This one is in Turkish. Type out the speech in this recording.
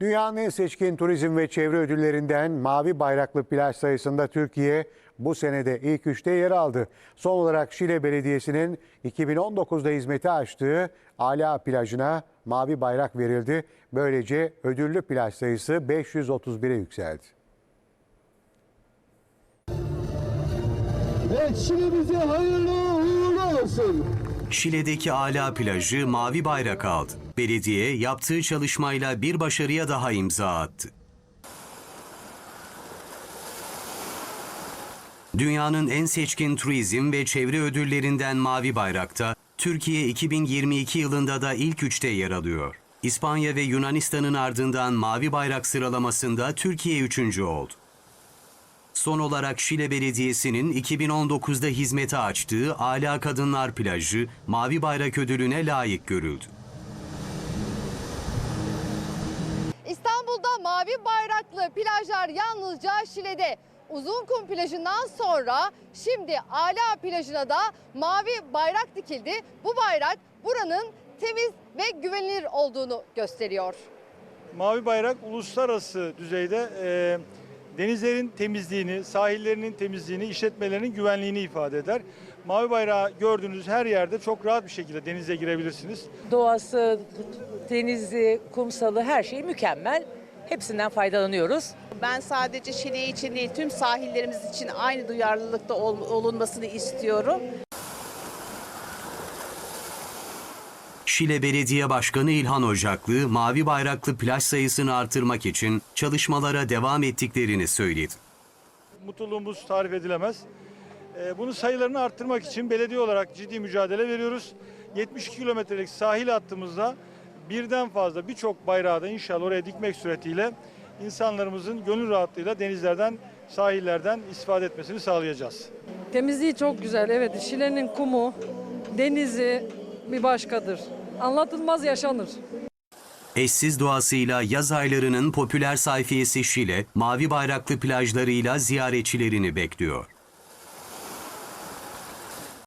Dünyanın en seçkin turizm ve çevre ödüllerinden Mavi Bayraklı plaj sayısında Türkiye bu senede ilk üçte yer aldı. Son olarak Şile Belediyesi'nin 2019'da hizmete açtığı Ala plajına mavi bayrak verildi. Böylece ödüllü plaj sayısı 531'e yükseldi. Ve Şile'mize hayırlı uğurlu olsun. Şile'deki Ala plajı mavi bayrak aldı. Belediye yaptığı çalışmayla bir başarıya daha imza attı. Dünyanın en seçkin turizm ve çevre ödüllerinden Mavi Bayrak'ta Türkiye 2022 yılında da ilk üçte yer alıyor. İspanya ve Yunanistan'ın ardından Mavi Bayrak sıralamasında Türkiye üçüncü oldu. Son olarak Şile Belediyesi'nin 2019'da hizmete açtığı Ala Kadınlar Plajı Mavi Bayrak ödülüne layık görüldü. İstanbul'da mavi bayraklı plajlar yalnızca Şile'de. Uzunkum plajından sonra şimdi Ala plajına da mavi bayrak dikildi. Bu bayrak buranın temiz ve güvenilir olduğunu gösteriyor. Mavi Bayrak uluslararası düzeyde e, denizlerin temizliğini, sahillerinin temizliğini, işletmelerinin güvenliğini ifade eder. Mavi Bayrağı gördüğünüz her yerde çok rahat bir şekilde denize girebilirsiniz. Doğası, denizi, kumsalı her şey mükemmel. Hepsinden faydalanıyoruz. Ben sadece Şile için değil tüm sahillerimiz için aynı duyarlılıkta ol- olunmasını istiyorum. Şile Belediye Başkanı İlhan Ocaklı, Mavi Bayraklı plaj sayısını artırmak için çalışmalara devam ettiklerini söyledi. Mutluluğumuz tarif edilemez. E, bunu sayılarını arttırmak için belediye olarak ciddi mücadele veriyoruz. 72 kilometrelik sahil hattımızda birden fazla birçok bayrağı da inşallah oraya dikmek suretiyle insanlarımızın gönül rahatlığıyla denizlerden, sahillerden istifade etmesini sağlayacağız. Temizliği çok güzel. Evet, Şile'nin kumu, denizi bir başkadır. Anlatılmaz yaşanır. Eşsiz doğasıyla yaz aylarının popüler sayfiyesi Şile, mavi bayraklı plajlarıyla ziyaretçilerini bekliyor.